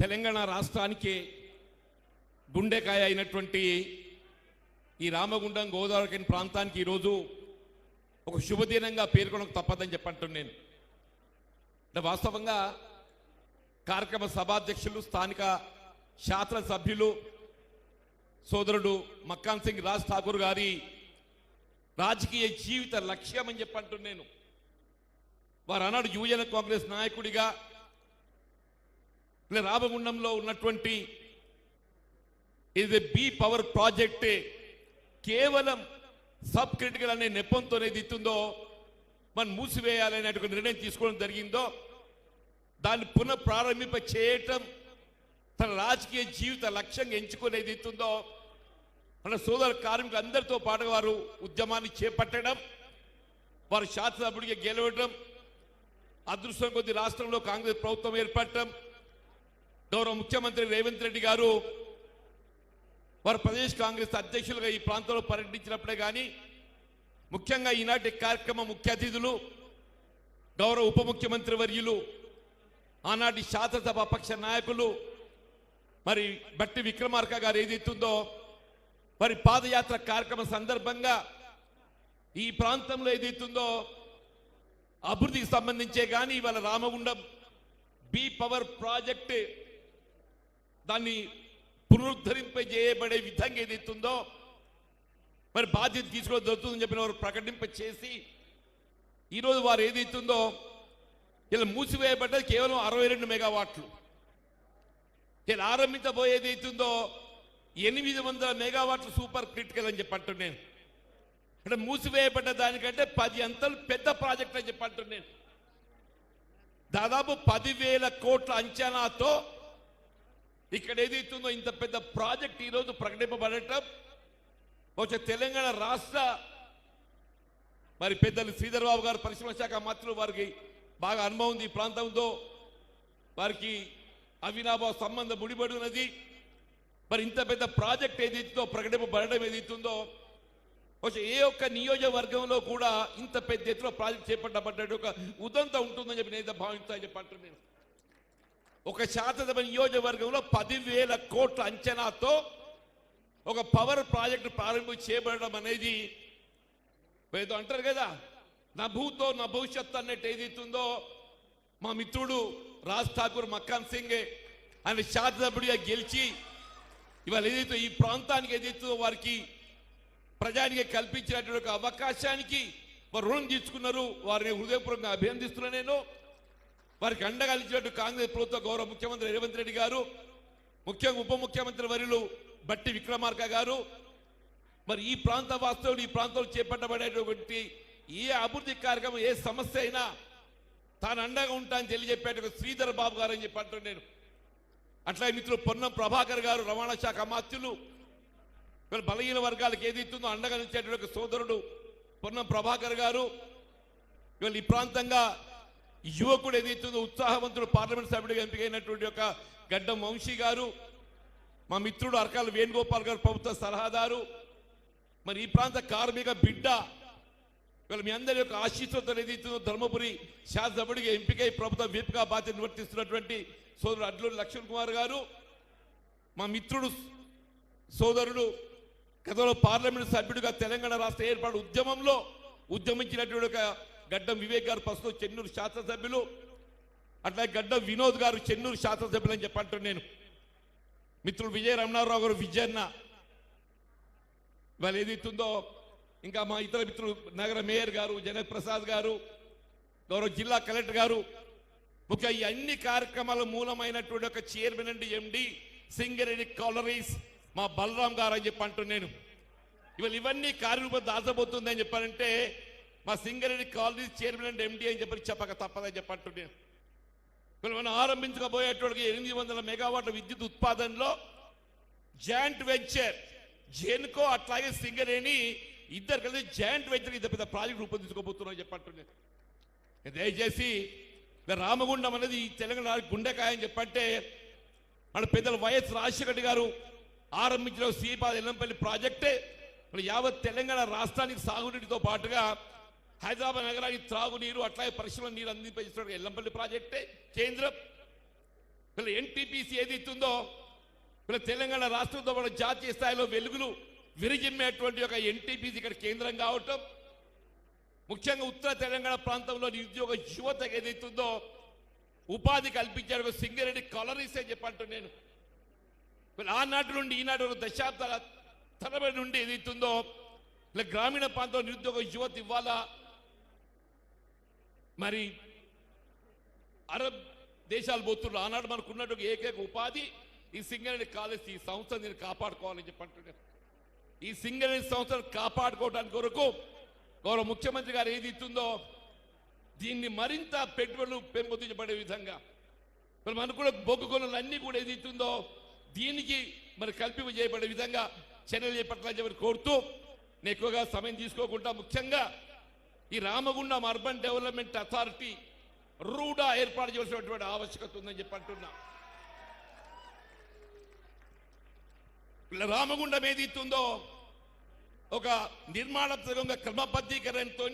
తెలంగాణ రాష్ట్రానికి గుండెకాయ అయినటువంటి ఈ రామగుండం గోదావరి ప్రాంతానికి ఈరోజు ఒక శుభదినంగా పేర్కొనకు తప్పదని చెప్పంటున్నాను నేను. అంటే వాస్తవంగా కార్యక్రమ సభాధ్యక్షులు స్థానిక శాసనసభ్యులు సోదరుడు మక్కాన్ సింగ్ రాజ్ ఠాకూర్ గారి రాజకీయ జీవిత లక్ష్యం అని చెప్పంటున్నాను నేను. వారు అన్నాడు యువజన కాంగ్రెస్ నాయకుడిగా రామగుండంలో ఉన్నటువంటి ఇది బి పవర్ ప్రాజెక్టే కేవలం సబ్ క్రిటికల్ అనే నెపంతో ఇస్తుందో మనం మూసివేయాలనేటువంటి నిర్ణయం తీసుకోవడం జరిగిందో దాన్ని పునః ప్రారంభింప చేయటం తన రాజకీయ జీవిత లక్ష్యంగా ఎంచుకునేది ఇస్తుందో మన సోదర కార్మికులు అందరితో పాటు వారు ఉద్యమాన్ని చేపట్టడం వారు శాసనసభ్యుడిగా గెలవడం అదృష్టం కొద్ది రాష్ట్రంలో కాంగ్రెస్ ప్రభుత్వం ఏర్పడటం గౌరవ ముఖ్యమంత్రి రేవంత్ రెడ్డి గారు వారు ప్రదేశ్ కాంగ్రెస్ అధ్యక్షులుగా ఈ ప్రాంతంలో పర్యటించినప్పుడే కానీ ముఖ్యంగా ఈనాటి కార్యక్రమ ముఖ్య అతిథులు గౌరవ ఉప ముఖ్యమంత్రి వర్యులు ఆనాటి శాసనసభ పక్ష నాయకులు మరి బట్టి విక్రమార్క గారు ఏదైతుందో మరి పాదయాత్ర కార్యక్రమం సందర్భంగా ఈ ప్రాంతంలో ఏదైతుందో అభివృద్ధికి సంబంధించే కానీ ఇవాళ రామగుండం బి పవర్ ప్రాజెక్ట్ దాన్ని పునరుద్ధరింపజేయబడే విధంగా ఏదైతుందో మరి బాధ్యత తీసుకోవడం జరుగుతుందని చెప్పిన వారు ప్రకటింప చేసి ఈరోజు వారు ఏదైతుందో ఇలా మూసివేయబడ్డది కేవలం అరవై రెండు మెగావాట్లు. ఇలా ఆరంభించబోయేది అవుతుందో ఎనిమిది వందల మెగావాట్లు సూపర్ క్రిటికల్ అని చెప్పంటున్నాను నేను. అంటే మూసివేయబడ్డ దానికంటే పది అంతలు పెద్ద ప్రాజెక్ట్ అని చెప్పంటున్నాను నేను. దాదాపు పదివేల కోట్ల అంచనాతో ఇక్కడ ఏదైతుందో ఇంత పెద్ద ప్రాజెక్ట్ ఈరోజు ప్రకటింపబడటం? బహుశా తెలంగాణ రాష్ట్ర మరి పెద్దలు శ్రీధర్ బాబు గారు పరిశ్రమ శాఖ మంత్రులు వారికి బాగా అనుభవం ఉంది. ఈ ప్రాంతంతో వారికి అవినాభావ సంబంధం ముడిపడి ఉన్నది. మరి ఇంత పెద్ద ప్రాజెక్ట్ ఏదైతుందో ప్రకటింపబడడం ఏదైతుందో బహుశా ఏ ఒక్క నియోజకవర్గంలో కూడా ఇంత పెద్ద ఎత్తున ప్రాజెక్ట్ చేపట్టబడ్డ ఒక ఉదంత ఉంటుందని చెప్పి నేను భావిస్తా చెప్పంటున్నాను నేను ఒక శాసనసభ నియోజకవర్గంలో పదివేల కోట్ల అంచనాతో ఒక పవర్ ప్రాజెక్టు ప్రారంభం చేయబడడం అనేది ఏదో అంటారు కదా. నా భూతో నా భవిష్యత్తు అన్నట్టు ఏదైతుందో మా మిత్రుడు రాజ్ ఠాకూర్ మక్కాన్ సింగ్ ఆయన శాసనసభ్యుడిగా గెలిచి ఇవాళ ఏదైతే ఈ ప్రాంతానికి ఏదైతుందో వారికి ప్రజానికి కల్పించినటువంటి ఒక అవకాశానికి వారు రుణం తీసుకున్నారు. వారిని హృదయపూర్వకంగా అభినందిస్తున్నా నేను. వారికి అండగా నిలిచినట్టు కాంగ్రెస్ ప్రభుత్వ గౌరవ ముఖ్యమంత్రి రేవంత్ రెడ్డి గారు ముఖ్యంగా ఉప ముఖ్యమంత్రి వర్యులు బట్టి విక్రమార్క గారు మరి ఈ ప్రాంత వాస్తవులు ఈ ప్రాంతంలో చేపట్టబడేటువంటి ఏ అభివృద్ధి కార్యక్రమం ఏ సమస్య అయినా తాను అండగా ఉంటానని తెలియజెప్పేట శ్రీధర్ బాబు గారు అని చెప్పి నేను. అట్లా మిత్రులు పొన్నం ప్రభాకర్ గారు రవాణా శాఖ అమాత్యులు వీళ్ళ బలహీన వర్గాలకు ఏదైతుందో అండగా నిలిచేటువంటి సోదరుడు పొన్నం ప్రభాకర్ గారు. వీళ్ళు ఈ ప్రాంతంగా యువకుడు ఏదైతుందో ఉత్సాహవంతుడు పార్లమెంట్ సభ్యుడిగా ఎంపికైనటువంటి ఒక గడ్డం వంశీ గారు మా మిత్రుడు అరకాల వేణుగోపాల్ గారు ప్రభుత్వ సలహాదారు మరి ఈ ప్రాంత కార్మిక బిడ్డ. ఇవాళ మీ అందరి యొక్క ఆశీస్సులతో ఏదైతుందో ధర్మపురి శాసనసభ్యుడిగా ఎంపికై ప్రభుత్వ విప్గా బాధ్యత నిర్వర్తిస్తున్నటువంటి సోదరుడు అడ్లూరి లక్ష్మణ్ కుమార్ గారు. మా మిత్రుడు సోదరుడు గతంలో పార్లమెంట్ సభ్యుడిగా తెలంగాణ రాష్ట్ర ఏర్పాటు ఉద్యమంలో ఉద్యమించినటువంటి ఒక గడ్డం వివేక్ గారు ప్రస్తుతం చెన్నూరు శాసనసభ్యులు అట్లాగే గడ్డం వినోద్ గారు చెన్నూరు శాసనసభ్యులు అని చెప్పంటున్నాను నేను. మిత్రుడు విజయ రమణారావు గారు విజయన్న. ఇవాళ ఏదైతుందో ఇంకా మా ఇతర మిత్రులు నగర మేయర్ గారు జనక్ ప్రసాద్ గారు గౌరవ జిల్లా కలెక్టర్ గారు ముఖ్య ఈ అన్ని కార్యక్రమాల మూలమైనటువంటి ఒక చైర్మన్ అండి ఎండి సింగరేణి కాలరీస్ మా బలరాం గారు అని చెప్పి అంటున్నాను ఇవాళ ఇవన్నీ కార్యరూపం దాచబోతుంది అని చెప్పారంటే మా Singareni colony chairman and MD అని చెప్పి చెప్పక తప్పదని చెప్పి మనం ఆరంభించకపోయేటువంటి ఎనిమిది వందల మెగావాట్ల విద్యుత్ ఉత్పాదనలో జాయింట్ వెంచర్ జెన్కో అట్లాగే సింగరేణి ఇద్దరు కలిసి జాయింట్ వెంచర్ ఇంత పెద్ద ప్రాజెక్ట్ రూపొందించుకోబోతున్నాం చెప్పంటున్నాను దయచేసి రామగుండం అనేది ఈ తెలంగాణ గుండెకాయ అని చెప్పంటే మన పెద్దల వైఎస్ రాజశేఖర గారు ఆరంభించిన శ్రీపాద ఎల్లంపల్లి ప్రాజెక్టే. మన యావత్ తెలంగాణ రాష్ట్రానికి సాగునీటితో పాటుగా హైదరాబాద్ నగరానికి త్రాగునీరు అట్లాగే పరిశ్రమ నీరు అందింపజేసిన ఎల్లంపల్లి ప్రాజెక్టే. కేంద్రం వీళ్ళ ఎన్టీపీసీ ఏదైతుందో వీళ్ళ తెలంగాణ రాష్ట్రంతో పాటు జాతీయ స్థాయిలో వెలుగులు విరిజిమ్మేటువంటి ఒక ఎన్టీపీసీ ఇక్కడ కేంద్రం కావటం ముఖ్యంగా ఉత్తర తెలంగాణ ప్రాంతంలో నిరుద్యోగ యువతకు ఏదైతుందో ఉపాధి కల్పించాడు ఒక సింగరెడ్డి కాలరీసే చెప్పంటూ నేను. మరి ఆనాటి నుండి ఈనాటి వరకు దశాబ్దాల తరబడి నుండి ఏదైతుందో ఇలా గ్రామీణ ప్రాంతంలో నిరుద్యోగ యువత ఇవ్వాలా మరి అరబ్ దేశాలు పోతున్నారు. ఆనాడు మనకు ఉన్నట్టు ఏకైక ఉపాధి ఈ సింగరేణి కాలేజ్ ఈ సంవత్సరం నేను కాపాడుకోవాలని చెప్పంటున్నాను ఈ సింగరేణి సంస్థను కాపాడుకోవడానికి కొరకు గౌరవ ముఖ్యమంత్రి గారు ఏది ఇస్తుందో దీన్ని మరింత పెట్టుబడులు పెంపొందించబడే విధంగా. మరి మనకు కూడా బొగ్గు కొనులు కూడా ఏది ఇస్తుందో దీనికి మరి కల్పింప చేయబడే విధంగా చర్యలు చేపట్టాలని చెప్పి కోరుతూ నేను ఎక్కువగా సమయం తీసుకోకుండా ముఖ్యంగా ఈ Ramagundam urban development authority RUDA ఏర్పాటు చేసినటువంటి ఆవశ్యకత ఉందని చెప్పి అంటున్నా. రామగుండం ఏది ఇస్తుందో ఒక నిర్మాణాత్మకంగా క్రమబద్ధీకరణతో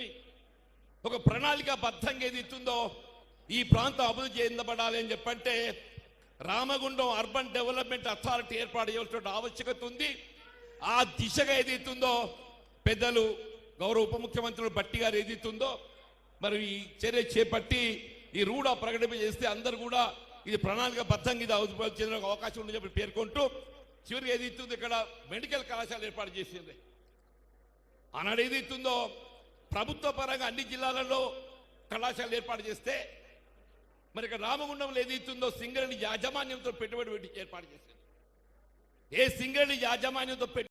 ఒక ప్రణాళిక బద్ధంగా ఏది ఇస్తుందో ఈ ప్రాంతం అభివృద్ధి చెందబడాలి అని చెప్పంటే రామగుండం అర్బన్ డెవలప్మెంట్ అథారిటీ ఏర్పాటు చేయాల్సిన ఆవశ్యకత ఉంది. ఆ దిశగా ఏదైతుందో పెద్దలు గౌరవ ఉప ముఖ్యమంత్రులు బట్టి గారు ఏదైతుందో మరి ఈ చర్య చేపట్టి ఈ రూడా ప్రకటన చేస్తే అందరు కూడా ఇది ప్రణాళిక బద్ధంగా ఇది చెందిన అవకాశం ఉందని చెప్పి పేర్కొంటూ చివరికి ఏదైతుందో ఇక్కడ మెడికల్ కళాశాల ఏర్పాటు చేసింది. ఆనాడు ఏదైతుందో ప్రభుత్వ పరంగా అన్ని జిల్లాలలో కళాశాలలు ఏర్పాటు చేస్తే మరి ఇక్కడ రామగుండంలో ఏదైతుందో సింగరేణి యాజమాన్యంతో పెట్టుబడి పెట్టి ఏర్పాటు చేసింది. ఏ సింగరేణి యాజమాన్యంతో పెట్టి